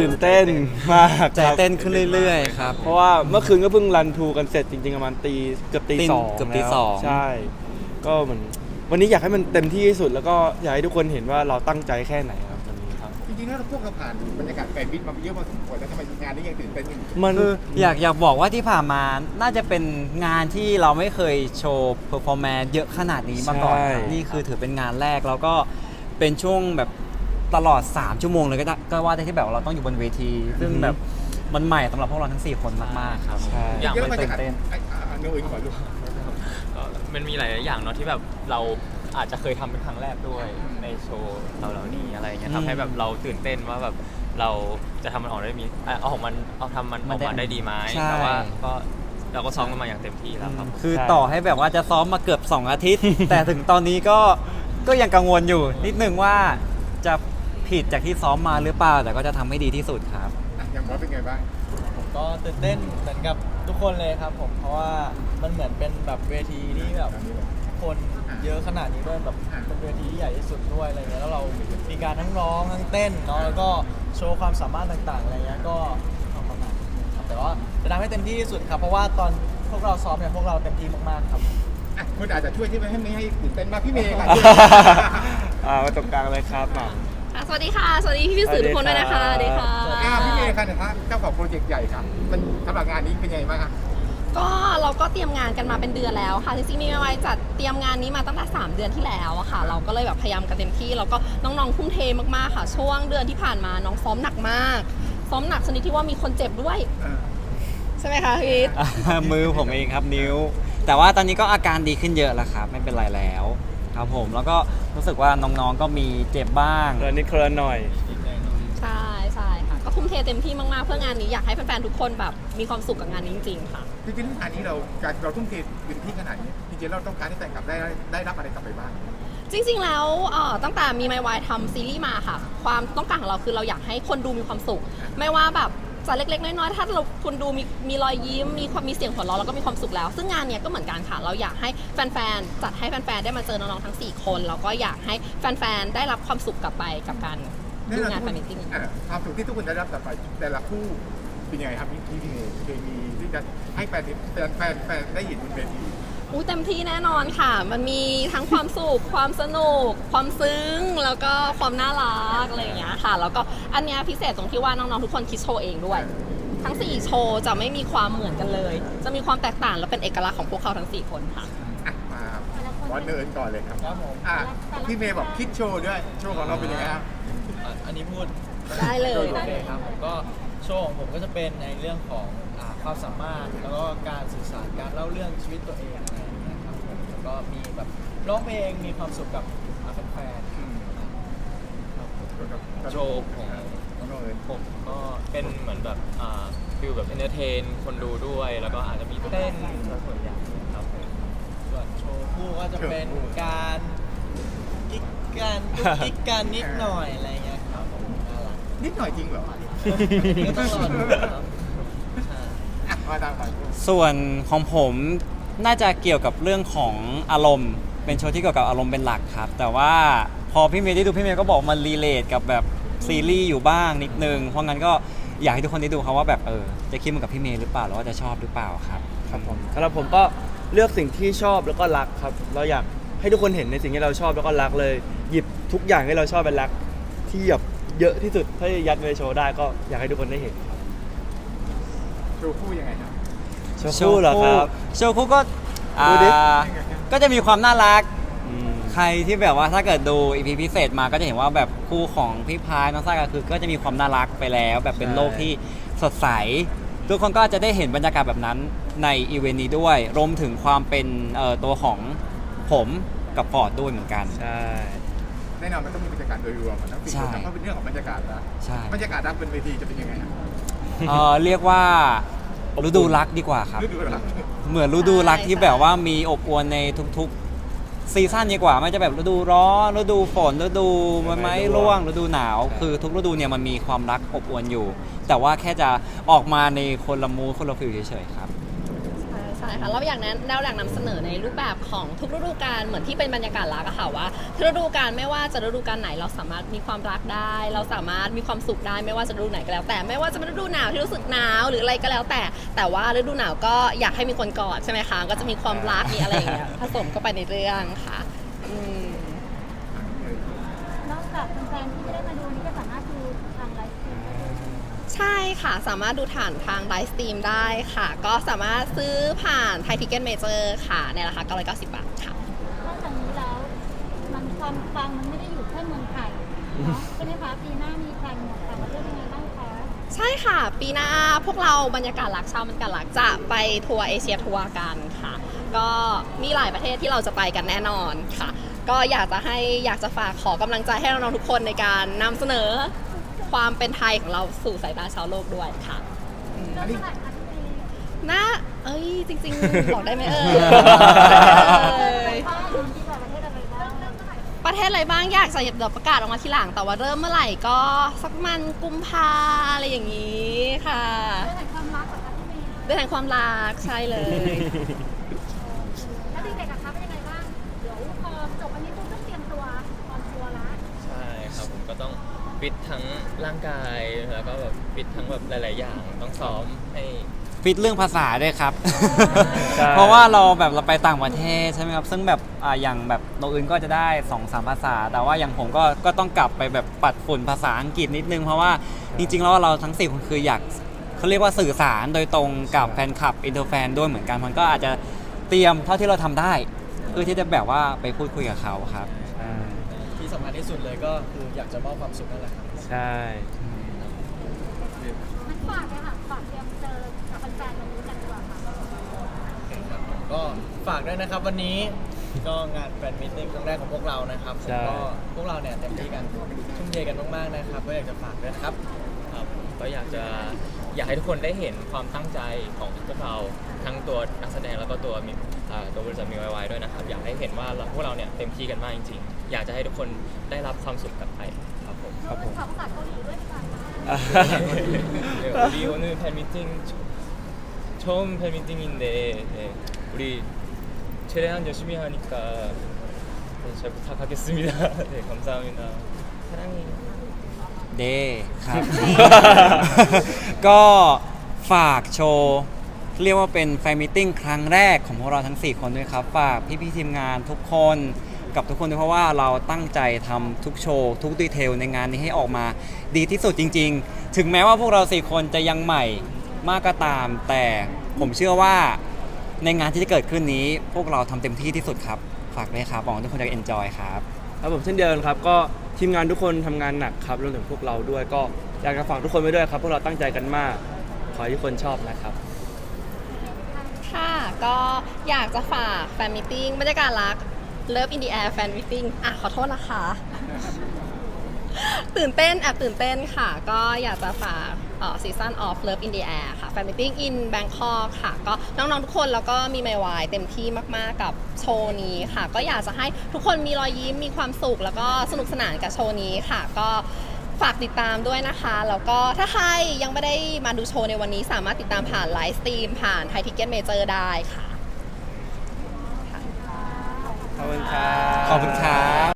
ตื่นเต้นมากใจครับเต้นขึ้นเรื่อยๆครับ เพราะว่าเมื่อคืนก็เพิ่งรันทูกันเสร็จจริงๆประมาณตีเกือบตีตีสองเกือบตีแล้วสอง ใช่ ก็เหมือนวันนี้อยากให้มันเต็มที่ที่สุด แล้วก็อยากให้ทุกคนเห็นว่าเราตั้งใจแค่ไหนครับวันนี้ครับ จริงๆแล้วพวกเราผ่านบรรยากาศแฟนมิตรมาเยอะพอสมควรแล้วทำไมงานนี้ยังตื่นเต้นอยู่มันคืออยากอยากบอกว่าที่ผ่านมาน่าจะเป็นงานที่เราไม่เคยโชว์เพอร์ฟอร์แมนซ์เยอะขนาดนี้มาก่อนครับนี่คือถือเป็นงานแรกแล้วก็เป็นช่วงแบบ ตลอด 3 ชั่วโมงเลยก็ได้ก็ว่าได้ที่แบบว่าเราต้องอยู่บนเวที ซึ่งแบบมันใหม่สำหรับพวกเราทั้ง 4 คนมากๆครับ ใช่ อย่างเยอะมันบรรยากาศตื่นเต้น ไอ้อ่าโนเองก่อนลูกก็มันมีหลายๆอย่างเนาะที่แบบเราอาจจะเคยทำเป็นครั้งแรกด้วยในโชว์เราเหล่านี้อะไรเงี้ยอืมทำให้แบบเราตื่นเต้นว่าแบบเราจะทำมันออกได้มีเอ่อเอาของมันเอาทำมันออกมาได้ดีไหมใช่ แต่ว่าก็เราก็ซ้อมกันมาอย่างเต็มที่แล้วครับ คือใช่ต่อให้แบบว่าจะซ้อมมาเกือบ 2 อาทิตย์ แต่ถึงตอนนี้ก็ก็ยังกังวลอยู่ นิดนึงว่าจะ ผิดจากที่ซ้อมมาหรือเปล่า แต่ก็จะทำให้ดีที่สุดครับ อะอย่างบอสเป็นไงบ้างผมก็ตื่นเต้นเหมือนกับทุกคนเลยครับผมเพราะว่ามันเหมือนเป็นแบบเวทีที่แบบคนเยอะขนาดนี้ด้วยแบบเป็นเวทีที่ใหญ่ที่สุดด้วยอะไรเงี้ยแล้วเรามีการทั้งร้องทั้งเต้นเนาะแล้วก็โชว์ความสามารถต่างๆอะไรเงี้ยก็ทำประมาณนี้ครับแต่ว่าจะทำให้เต็มที่ที่สุดครับ เพราะว่าตอนพวกเราซ้อมเนี่ยพวกเราเต็มที่มากๆครับ อะคุณอาจจะช่วยที่ไม่ให้ไม่ให้ตื่นเต้นมากพี่เมย์ค่ะ อ่ามาตรงกลางเลยครับมา ค่ะสวัสดีค่ะ สวัสดีพี่ๆสื่อทุกคนด้วยนะคะสสวัวัสสดีดีครัค่ะบอ่าพี่เมย์ค่ะในฐานะเจ้าของโปรเจกต์ใหญ่ครับมันสำหรับงานนี้เป็นไงบ้างครับก็เราก็เตรียมงานกันมาเป็นเดือนแล้วค่ะจริงๆมีไว้จัดเตรียมงานนี้มาตั้งแต่ 3 เดือนที่แล้วอะค่ะ เราก็เลยแบบพยายามกันเต็มที่แล้วก็น้องๆทุ่มเทมากๆค่ะ ช่วงเดือนที่ผ่านมาน้องซ้อมหนักมาก ซ้อมหนักชนิดที่ว่ามีคนเจ็บด้วยเออใช่ไหมคะพี่วิทย์มือผมเองครับนิ้ว แต่ว่าตอนนี้ก็อาการดีขึ้นเยอะแล้วครับ ไม่เป็นไรแล้ว ครับผมแล้วก็รู้สึกว่าน้องๆก็มีเจ็บบ้างคนละนิดคนละหน่อย ใช่ใช่ค่ะ ก็ทุ่มเทเต็มที่มากๆเพื่องานนี้อยากให้แฟนๆทุกคนแบบมีความสุขกับงานนี้จริงๆค่ะ จริงๆงานนี้เราการเราทุ่มเทเต็มที่ขนาดนี้จริงๆเราต้องการให้แฟนคลับได้ได้รับอะไรกลับไปบ้าง จริงๆ แล้วเอ่อตั้งแต่มีไมวายทำซีรีส์มาค่ะ ความต้องการของเราคือเราอยากให้คนดูมีความสุข ไม่ว่าแบบ จะเล็กๆ น้อยๆ ถ้าเราคุณดูมีมีรอยยิ้ม มีความมีเสียงหัวเราะแล้วก็มีความสุขแล้ว ซึ่งงานเนี้ยก็เหมือนกันค่ะ เราอยากให้แฟนๆ จัดให้แฟนๆ ได้มาเจอน้องๆ ทั้ง 4 คน แล้วก็อยากให้แฟนๆ ได้รับความสุขกลับไปกับการดูงานแฟนมิตติ้งอะความสุขที่ทุกคนได้รับกลับไปแต่ละคู่เป็นยังไงครับพี่พี่เมย์เคมีที่จะให้แฟนแฟนแฟนแฟนได้เห็นบนเวที อู้เต็มที่แน่นอนค่ะ มันมีทั้งความสุข ความสนุก ความซึ้ง แล้วก็ความน่ารักอะไรอย่างเงี้ยค่ะ แล้วก็อันเนี้ยพิเศษตรงที่ว่าน้องๆทุกคนคิดโชว์เองด้วย ทั้ง 4 โชว์จะไม่มีความเหมือนกันเลย จะมีความแตกต่างและเป็นเอกลักษณ์ของพวกเขาทั้ง 4 คนค่ะ อะมาบอสเนิร์นก่อนเลยครับครับผม อะพี่เมย์บอกคิดโชว์ด้วย โชว์ของเราเป็นยังไงครับ อะอันนี้พูดได้เลย โอเคครับผมก็โชว์ของผมก็จะเป็นในเรื่องของอ่า ความสามารถแล้วก็การสื่อสารการเล่าเรื่องชีวิตตัวเองอะไรอย่างเงี้ยครับผมแล้วก็มีแบบร้องเพลงมีความสุขกับอ่าแฟนๆอืมโชว์ของน้องเนิร์นผมก็เป็นเหมือนแบบอ่าฟิลแบบเอนเตอร์เทน คนดูด้วย แล้วก็อาจจะมีเต้นซะส่วนใหญ่ครับผมส่วนโชว์คู่ก็จะเป็นการกิ๊กกันกุ๊กกิ๊กกันนิดหน่อยอะไรเงี้ยครับผมน่ารักนิดหน่อยจริงเหรอ ก็ต้องรอดูครับใช่ อะมาตามไปส่วนของผมน่าจะเกี่ยวกับเรื่องของอารมณ์ เป็นโชว์ที่เกี่ยวกับอารมณ์เป็นหลักครับ แต่ว่าพอพี่เมย์ได้ดูพี่เมย์ก็บอกมันรีเลทกับแบบซีรีส์อยู่บ้างนิดนึง เพราะงั้นก็อยากให้ทุกคนได้ดูครับว่าแบบเออจะคิดเหมือนกับพี่เมย์หรือเปล่าหรือว่าจะชอบหรือเปล่าครับครับผมสำหรับผมก็เลือกสิ่งที่ชอบแล้วก็รักครับ เราอยากให้ทุกคนเห็นในสิ่งที่เราชอบแล้วก็รักเลย หยิบทุกอย่างที่เราชอบไปรักที่แบบเยอะที่สุดถ้ายัดในโชว์ได้ก็อยากให้ทุกคนได้เห็นครับ โชว์คู่ยังไไงครับโชว์คู่เหรอครับ โชว์คู่ก็อ่าดูดิ ก็จะมีความน่ารัก อืม ใครที่แบบว่าถ้าเกิดดูอีพีพิเศษมาก็จะเห็นว่าแบบคู่ของพี่พายน้องซ่าก็คือก็จะมีความน่ารักไปแล้ว แบบเป็นโลกที่สดใส ทุกคนก็จะได้เห็นบรรยากาศแบบนั้นในอีเวนต์นี้ด้วย รวมถึงความเป็นเอ่อตัวของผมกับฟอร์ดด้วยเหมือนกัน ใช่ แน่นอนมันต้องมีบรรยากาศโดยรวมอะทั้งสี่ใช่คนเพราะเป็นเรื่องของบรรยากาศนะใช่ บรรยากาศรักบนเวทีจะเป็นยังไงครับ เอ่อเรียกว่าฤดูรักดีกว่าครับฤดูรักเหมือนฤดูรักที่แบบว่ามีอบอวลในทุกๆซีซั่นดีกว่าไม่จะแบบฤดูร้อนฤดูฝนฤดูใบไม้ร่วงฤดูหนาว คือทุกฤดูเนี่ยมันมีความรักอบอวลอยู่ แต่ว่าแค่จะออกมาในคนละมูดคนละฟิลเฉยๆครับ ใช่ใช่ช่ค่ะเราอยากนั้นเราอยากนำเสนอในรูปแบบของทุกฤดูกาลเหมือนที่เป็นบรรยากาศรักอะค่ะว่าทุกฤดูกาลไม่ว่าจะฤดูกาลไหนเราสามารถมีความรักได้ เราสามารถมีความสุขได้ไม่ว่าจะฤดูไหนก็แล้ว แต่ไม่ว่าจะเป็นฤดูหนาวที่รู้สึกหนาวหรืออะไรก็แล้วแต่ แต่ว่าฤดูหนาวก็อยากให้มีคนกอดใช่ไหมคะก็จะมีความรักมีอะไรอย่างเงี้ยผสมเข้าไปในเรื่องค่ะอืมนอกจากแฟนๆที่ไม่ได้มาดูนี่ก็ส ใช่ค่ะ สามารถดูผ่านทางไลฟ์สตรีมได้ค่ะ ก็สามารถซื้อผ่านไทยทิเก็ตเมเจอร์ค่ะ ในราคา990 บาทค่ะ นอกจากนี้แล้ว มันความฟังมันไม่ได้อยู่แค่เมืองไทยเนาะใช่ไหมคะปีหน้ามีแผนต่างประเทศยังไงบ้างคะใช่ค่ะ ปีหน้าพวกเราบรรยากาศรักชาวบรรยากาศรักจะไปทัวร์เอเชียทัวร์กันค่ะ ก็มีหลายประเทศที่เราจะไปกันแน่นอนค่ะ ก็อยากจะให้อยากจะฝากขอกำลังใจให้น้องๆทุกคนในการนำเสนอ ความเป็นไทยของเราสู่สายตาชาวโลกด้วยค่ะเริ่มเมื่อไหร่คะพี่เมย์น่าเอ้ยจริงๆ บอกได้ไหมเอ่ยบ้านอยู่ที่ประเทศอะไรบ้างเริ่มเมื่อไหร่ประเทศอะไรบ้างอยากจะเดี๋ยวประกาศออกมาทีหลัง แต่ว่าเริ่มเมื่อไหร่ก็สักประมันกุมภาอะไรอย่างนี้ค่ะเรื่องแห่งความรักเหรอคะพี่เมย์เรื่องแห่งความรักใช่เลยแล้วเด็กๆอะคะเป็นยังไงบ้างเดี๋ยวพอจบอันนี้ปุ๊บต้องเตรียมตัวออนทัวร์ละใช่ครับผมก็ต้อง ฟิตทั้งร่างกายแล้วก็แบบฟิตทั้งแบบหลาย ๆ อย่างต้องซ้อมให้ฟิตเรื่องภาษาด้วยครับ ใช่ เพราะว่าเราแบบเราไปต่างประเทศใช่ไหมครับ ซึ่งแบบอ่าอย่างแบบโนอื่นก็จะได้2อสามภาษา แต่ว่าอย่างผมก็ก็ต้องกลับไปแบบปัดฝุ่นภาษาอังกฤษนิดนึง เพราะว่าจริงๆแล้วเราทั้ง4คนคืออยากเขาเรียกว่าสื่อสารโดยตรงกับแฟนคลับอินเตอร์แฟนด้วยเหมือนกันมันก็อาจจะเตรียมเท่าที่เราทำได้เพื่อที่จะแบบว่าไปพูดคุยกับเขาครับใช่ที่ สำคัญที่สุดเลยก็คืออยากจะมอบความสุขนั่นแหละครับ ใช่ งั้นฝากเลยค่ะ ฝากเตรียมเจอกับแฟนๆวันนี้กันดีกว่าค่ะโอเคครับผมก็ฝากด้วยนะครับวันนี้ก็งานแฟนมิทติ้งครั้งแรกของพวกเรานะครับผมใช่ ก็พวกเราเนี่ยเต็มที่กันทุ่มเทกันมากๆนะครับก็อยากจะฝากด้วยนะครับ ครับก็อยากจะอยากให้ทุกคนได้เห็นความตั้งใจของพวกเราทั้งตัวนักแสดงแล้วก็ตัวมิอ่าตัวบริษัทมีวายด้วยนะครับ อยากให้เห็นว่าเราพวกเราเนี่ยเต็มที่กันมากจริงๆ อยากจะให้ทุกคนได้รับความสุขกลับไปครับผม เราเป็นสาวภาษาเกาหลีด้วยดีกว่าค่ะ 네, 우리 오늘 팬미팅 처- 처음 팬미팅인데 네, 우리 최대한 열심히 하니까 네, 잘 부탁하겠습니다. 네, 감사합니다. 사랑해요. เดครับ ก็ฝากโชว์เรียกว่าเป็นแฟนมิทติ้งครั้งแรกของพวกเราทั้ง 4 คนด้วยครับ ฝากพี่ๆทีมงานทุกคน กับทุกคนด้วยเพราะว่าเราตั้งใจทำทุกโชว์ ทุกดีเทลในงานนี้ให้ออกมาดีที่สุดจริง ๆ ถึงแม้ว่าพวกเรา4คนจะยังใหม่มากก็ตาม แต่ผมเชื่อว่าในงานที่จะเกิดขึ้นนี้ พวกเราทำเต็มที่ที่สุดครับ ฝากด้วยครับหวังว่าทุกคนจะเอนจอยครับ ครับผมเช่นเดียวกันครับก็ทีมงานทุกคนทำงานหนักครับรวมถึงพวกเราด้วยก็อยากจะฝากทุกคนไว้ด้วยครับ พวกเราตั้งใจกันมาก ขอให้ทุกคนชอบนะครับ ค่ะ ก็อยากจะฝากแฟนมิทติ้งบรรยากาศรัก Love in the Air แฟนมิทติ้งอะขอโทษนะคะ ตื่นเต้นแอบตื่นเต้นค่ะ ก็อยากจะฝากซีซั่น of Love in the Air ค่ะแฟนมิทติ้ง in Bangkok ค่ะ ก็น้องๆทุกคนแล้วก็มีไมวายเต็มที่มากๆกับโชว์นี้ค่ะ ก็อยากจะให้ทุกคนมีรอยยิ้มมีความสุข แล้วก็สนุกสนานกับโชว์นี้ค่ะ ก็ฝากติดตามด้วยนะคะ แล้วก็ถ้าใครยังไม่ได้มาดูโชว์ในวันนี้สามารถติดตามผ่านไลฟ์สตรีมผ่านไทยทิกเก็ตเมเจอร์ได้ค่ะ ขอบ คุณครับ ขอบคุณครับ